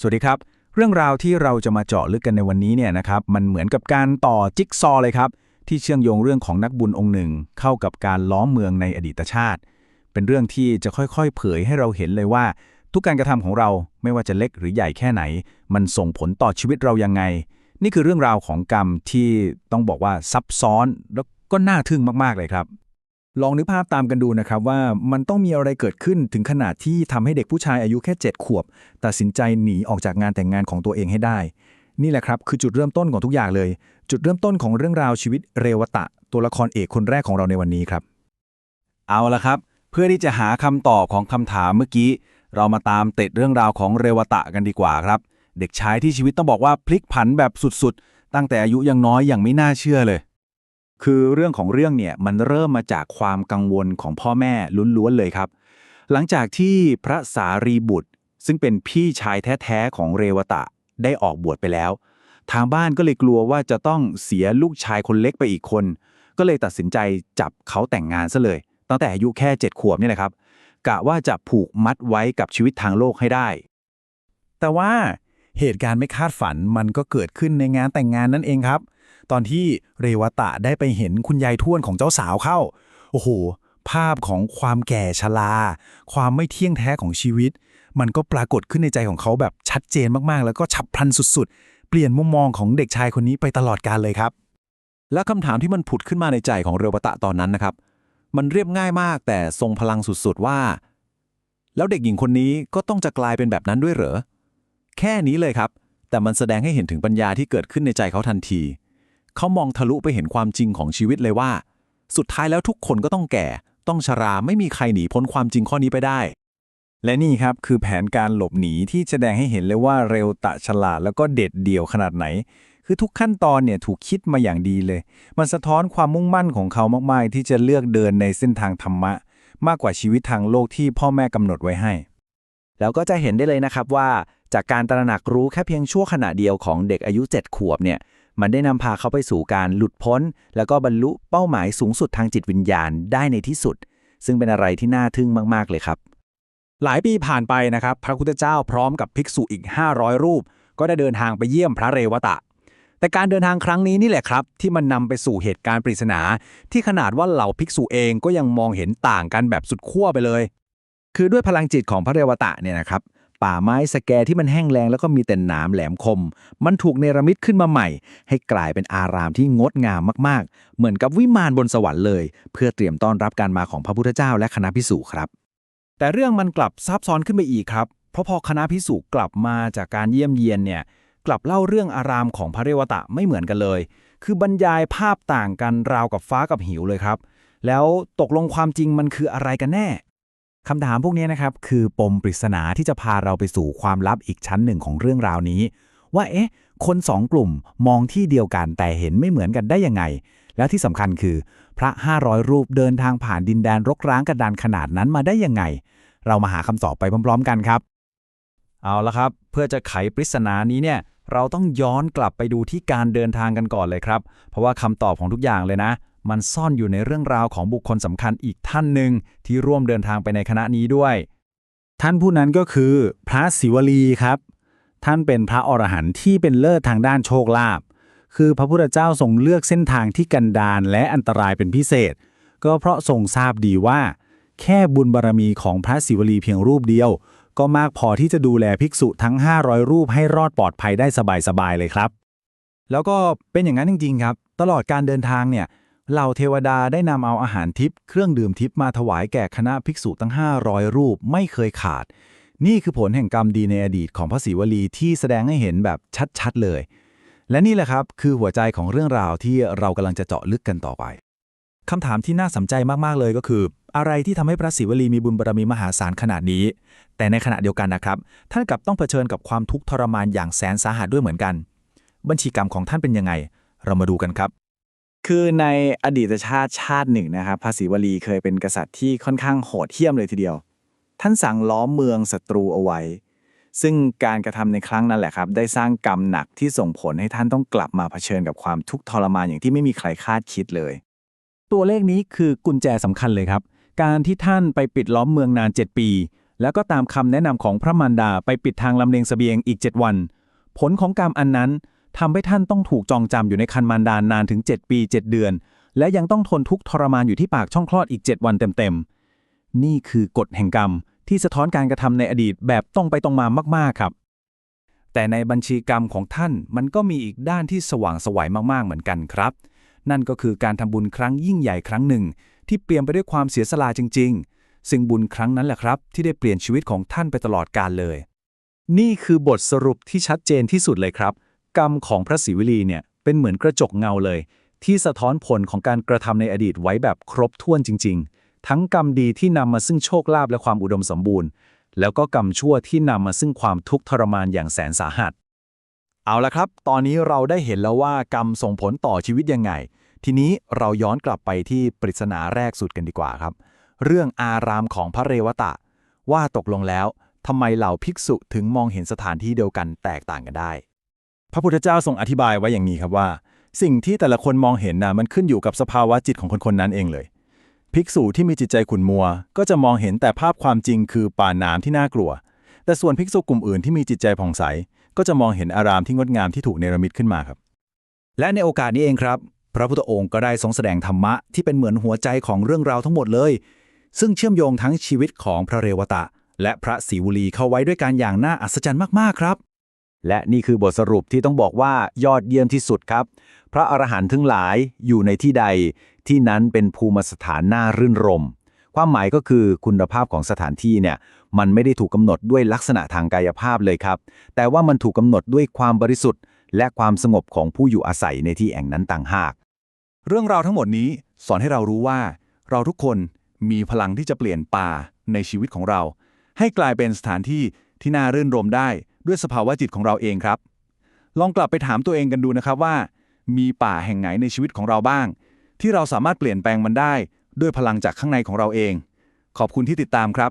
สวัสดีครับ เรื่องราวที่เราจะมาเจาะลึกกันในวันนี้เนี่ยนะครับมันเหมือนกับการต่อจิ๊กซอเลยครับ ที่เชื่อมโยงเรื่องของนักบุญองค์หนึ่ง เข้ากับการล้อมเมืองในอดีตชาติ เป็นเรื่องที่จะค่อยๆ เผยให้เราเห็นเลยว่า ทุกการกระทำของเราไม่ว่าจะเล็กหรือใหญ่แค่ไหน มันส่งผลต่อชีวิตเรายังไง นี่คือเรื่องราวของกรรมที่ต้องบอกว่าซับซ้อนแล้วก็น่าทึ่งมากๆเลยครับ ลองนึกภาพตามกันดูนะครับว่ามันต้องมีอะไรเกิดขึ้นถึงขนาดที่ทำให้เด็กผู้ชายอายุแค่ 7 ขวบ ตัดสินใจหนีออกจากงานแต่งงานของตัวเองให้ได้ นี่แหละครับคือจุดเริ่มต้นของทุกอย่างเลย จุดเริ่มต้นของเรื่องราวชีวิตเรวตะ ตัวละครเอกคนแรกของเราในวันนี้ครับ เอาละครับ เพื่อที่จะหาคำตอบของคำถามเมื่อกี้ เรามาตามเต็ดเรื่องราวของเรวตะกันดีกว่าครับ เด็กชายที่ชีวิตต้องบอกว่าพลิกผันแบบสุดๆ ตั้งแต่อายุยังน้อยอย่างไม่น่าเชื่อเลย คือเรื่องของเรื่องเนี่ยมันเริ่มมาจากความกังวลของพ่อแม่ล้วนๆเลยครับ หลังจากที่พระสารีบุตร ซึ่งเป็นพี่ชายแท้ๆของเรวตะได้ออกบวชไปแล้ว ทางบ้านก็เลยกลัวว่าจะต้องเสียลูกชายคนเล็กไปอีกคน ก็เลยตัดสินใจจับเขาแต่งงานซะเลย ตั้งแต่อายุแค่เจ็ดขวบนี่แหละครับกะว่าจะผูกมัดไว้กับชีวิตทางโลกให้ได้ แต่ว่าเหตุการณ์ไม่คาดฝันมันก็เกิดขึ้นในงานแต่งงานนั่นเองครับ ตอนที่เรวตะได้ไปเห็นคุณยายทวดของเจ้าสาวเข้า โอ้โห ภาพของความแก่ชราความไม่เที่ยงแท้ของชีวิต มันก็ปรากฏขึ้นในใจของเขาแบบชัดเจนมากๆ แล้วก็ฉับพลันสุดๆ เปลี่ยนมุมมองของเด็กชายคนนี้ไปตลอดกาลเลยครับ และคำถามที่มันผุดขึ้นมาในใจของเรวตะตอนนั้นนะครับ มันเรียบง่ายมากแต่ทรงพลังสุดๆว่า แล้วเด็กหญิงคนนี้ก็ต้องจะกลายเป็นแบบนั้นด้วยเหรอแค่นี้เลยครับ แต่มันแสดงให้เห็นถึงปัญญาที่เกิดขึ้นในใจเขาทันที เขามองทะลุไปเห็นความจริงของชีวิตเลยว่า สุดท้ายแล้วทุกคนก็ต้องแก่ ต้องชราไม่มีใครหนีพ้นความจริงข้อนี้ไปได้ และนี่ครับคือแผนการหลบหนีที่แสดงให้เห็นเลยว่าเร็วตะฉลาดแล้วก็เด็ดเดี่ยวขนาดไหน คือทุกขั้นตอนเนี่ยถูกคิดมาอย่างดีเลย มันสะท้อนความมุ่งมั่นของเขามากๆ ที่จะเลือกเดินในเส้นทางธรรมะ มากกว่าชีวิตทางโลกที่พ่อแม่กำหนดไว้ให้ แล้วก็จะเห็นได้เลยนะครับว่าจากการตระหนักรู้แค่เพียงชั่วขณะเดียวของเด็กอายุ 7 ขวบเนี่ย มันได้นำพาเขาไปสู่การหลุดพ้น แล้วก็บรรลุเป้าหมายสูงสุดทางจิตวิญญาณได้ในที่สุด ซึ่งเป็นอะไรที่น่าทึ่งมากๆเลยครับ หลายปีผ่านไปนะครับ พระพุทธเจ้าพร้อมกับภิกษุอีก 500 รูป ก็ได้เดินทางไปเยี่ยมพระเรวตะ แต่การเดินทางครั้งนี้นี่แหละครับ ที่มันนำไปสู่เหตุการณ์ปริศนา ที่ขนาดว่าเหล่าภิกษุเองก็ยังมองเห็นต่างกันแบบสุดขั้วไปเลย คือด้วยพลังจิตของพระเรวตะเนี่ยนะครับ ป่าไม้สแกที่มันแห้งแล้งแล้วก็มีแต่หนามแหลมคม มันถูกเนรมิตขึ้นมาใหม่ ให้กลายเป็นอารามที่งดงามมากๆ เหมือนกับวิมานบนสวรรค์เลย เพื่อเตรียมต้อนรับการมาของพระพุทธเจ้าและคณะภิกษุครับ แต่เรื่องมันกลับซับซ้อนขึ้นไปอีกครับ เพราะพอคณะพิสุกลับมาจากการเยี่ยมเยียนเนี่ยกลับเล่าเรื่องอารามของพระเรวตะไม่เหมือนกันเลย คือบรรยายภาพต่างกันราวกับฟ้ากับหิวเลยครับ แล้วตกลงความจริงมันคืออะไรกันแน่ คำถามพวกนี้นะครับคือปมปริศนาที่จะพาเราไปสู่ความลับอีกชั้นหนึ่งของเรื่องราวนี้ ว่าเอ๊ะ คนสองกลุ่มมองที่เดียวกันแต่เห็นไม่เหมือนกันได้ยังไง แล้วที่สำคัญคือ พระ 500 รูปเดินทางผ่านดินแดนรกร้างกระดานขนาดนั้นมาได้ยังไง เรามาหาคำตอบไปพร้อม ๆ กันครับ เอาละครับ เพื่อจะไขปริศนานี้เนี่ยเราต้องย้อนกลับไปดูที่การเดินทางกันก่อนเลยครับ เพราะว่าคำตอบของทุกอย่างเลยนะ มันซ่อนอยู่ในเรื่องราวของบุคคลสำคัญอีกท่านหนึ่งที่ร่วมเดินทางไปในคณะนี้ด้วย ท่านผู้นั้นก็คือ พระศิวลีครับ ท่านเป็นพระอรหันต์ที่เป็นเลิศทางด้านโชคลาภคือพระพุทธเจ้าทรงเลือกเส้นทางที่กันดารและอันตรายเป็นพิเศษ ก็เพราะทรงทราบดีว่า แค่บุญบารมีของพระศิวลีเพียงรูปเดียว ก็มากพอที่จะดูแลภิกษุทั้ง 500 รูปให้รอดปลอดภัยได้สบายๆเลยครับ แล้วก็เป็นอย่างนั้นจริงๆครับ ตลอดการเดินทางเนี่ย เหล่าเทวดาได้นำเอาอาหารทิพย์เครื่องดื่มทิพย์มาถวายแก่คณะภิกษุทั้ง 500 รูปไม่เคยขาด นี่คือผลแห่งกรรมดีในอดีตของพระศิวลีที่แสดงให้เห็นแบบชัดๆเลย และนี่แหละครับคือหัวใจของเรื่องราวที่เรากำลังจะเจาะลึกกันต่อไปคำถามที่น่าสนใจมากๆเลยก็คือ อะไรที่ทำให้พระศิวลีมีบุญบารมีมหาศาลขนาดนี้ แต่ในขณะเดียวกันนะครับท่านกลับต้องเผชิญกับความทุกข์ทรมานอย่างแสนสาหัสด้วยเหมือนกัน บัญชีกรรมของท่านเป็นยังไง เรามาดูกันครับ คือในอดีตชาติชาติหนึ่งนะครับพระศิวลีเคยเป็นกษัตริย์ที่ค่อนข้างโหดเหี้ยมเลยทีเดียว ท่านสั่งล้อมเมืองศัตรูเอาไว้ ซึ่งการกระทำในครั้งนั้นแหละครับ ได้สร้างกรรมหนักที่ส่งผลให้ท่านต้องกลับมาเผชิญกับความทุกข์ทรมานอย่างที่ไม่มีใครคาดคิดเลย ตัวเลขนี้คือกุญแจสำคัญเลยครับ การที่ท่านไปปิดล้อมเมืองนาน 7 ปี แล้วก็ตามคำแนะนำของพระมารดาไปปิดทางลำเลียงเสบียงอีก 7 วัน ผลของกรรมอันนั้น ทำให้ท่านต้องถูกจองจำอยู่ในคันมารดานานถึง 7 ปี 7 เดือน และยังต้องทนทุกข์ทรมานอยู่ที่ปากช่องคลอดอีก 7 วันเต็มๆ นี่คือกฎแห่งกรรมที่สะท้อนการกระทำในอดีตแบบตรงไปตรงมามากๆครับ แต่ในบัญชีกรรมของท่านมันก็มีอีกด้านที่สว่างสวัยมากๆเหมือนกันครับ นั่นก็คือการทำบุญครั้งยิ่งใหญ่ครั้งหนึ่ง ที่เปลี่ยนไปด้วยความเสียสละจริง ๆ ซึ่งบุญครั้งนั้นแหละครับ ที่ได้เปลี่ยนชีวิตของท่านไปตลอดกาลเลย นี่คือบทสรุปที่ชัดเจนที่สุดเลยครับ กรรมของพระศิวลีเนี่ยเป็นเหมือนกระจกเงาเลย ที่สะท้อนผลของการกระทำในอดีตไว้แบบครบถ้วนจริง ๆ ทั้งกรรมดีที่นำมาซึ่งโชคลาภและความอุดมสมบูรณ์ แล้วก็กรรมชั่วที่นำมาซึ่งความทุกข์ทรมานอย่างแสนสาหัส เอาละครับ ตอนนี้เราได้เห็นแล้วว่ากรรมส่งผลต่อชีวิตยังไง ทีนี้เราย้อนกลับไปที่ปริศนาแรกสุดกันดีกว่าครับ เรื่องอารามของพระเรวตะ ว่าตกลงแล้วทำไมเหล่าภิกษุถึงมองเห็นสถานที่เดียวกันแตกต่างกันได้ พระพุทธเจ้าทรงอธิบายไว้อย่างนี้ครับว่า สิ่งที่แต่ละคนมองเห็นนะมันขึ้นอยู่กับสภาวะจิตของคนคนนั้นเองเลย ภิกษุที่มีจิตใจขุ่นมัว ก็จะมองเห็นแต่ภาพความจริงคือป่านามที่น่ากลัว แต่ส่วนภิกษุกลุ่มอื่นที่มีจิตใจผ่องใส ก็จะมองเห็นอารามที่งดงามที่ถูกเนรมิตขึ้นมาครับ และในโอกาสนี้เองครับ พระพุทธองค์ก็ได้ทรงแสดงธรรมะที่เป็นเหมือนหัวใจของเรื่องราวทั้งหมดเลย ซึ่งเชื่อมโยงทั้งชีวิตของพระเรวตะ และพระศรีวลีเข้าไว้ด้วยการอย่างน่าอัศจรรย์มากๆครับ และนี่คือบทสรุปที่ต้องบอกว่ายอดเยี่ยมที่สุดครับ พระอรหันต์ทั้งหลายอยู่ในที่ใด ที่นั้นเป็นภูมิสถานน่ารื่นรม ความหมายก็คือคุณภาพของสถานที่เนี่ยมันไม่ได้ถูกกำหนดด้วยลักษณะทางกายภาพเลยครับ แต่ว่ามันถูกกำหนดด้วยความบริสุทธิ์ และความสงบของผู้อยู่อาศัยในที่แห่งนั้นต่างหาก เรื่องราวทั้งหมดนี้สอนให้เรารู้ว่า เราทุกคนมีพลังที่จะเปลี่ยนป่าในชีวิตของเรา ให้กลายเป็นสถานที่ที่น่ารื่นรมได้ ด้วยสภาวะจิตของเราเองครับ ลองกลับไปถามตัวเองกันดูนะครับว่า มีป่าแห่งไหนในชีวิตของเราบ้าง ที่เราสามารถเปลี่ยนแปลงมันได้ ด้วยพลังจากข้างในของเราเอง ขอบคุณที่ติดตามครับ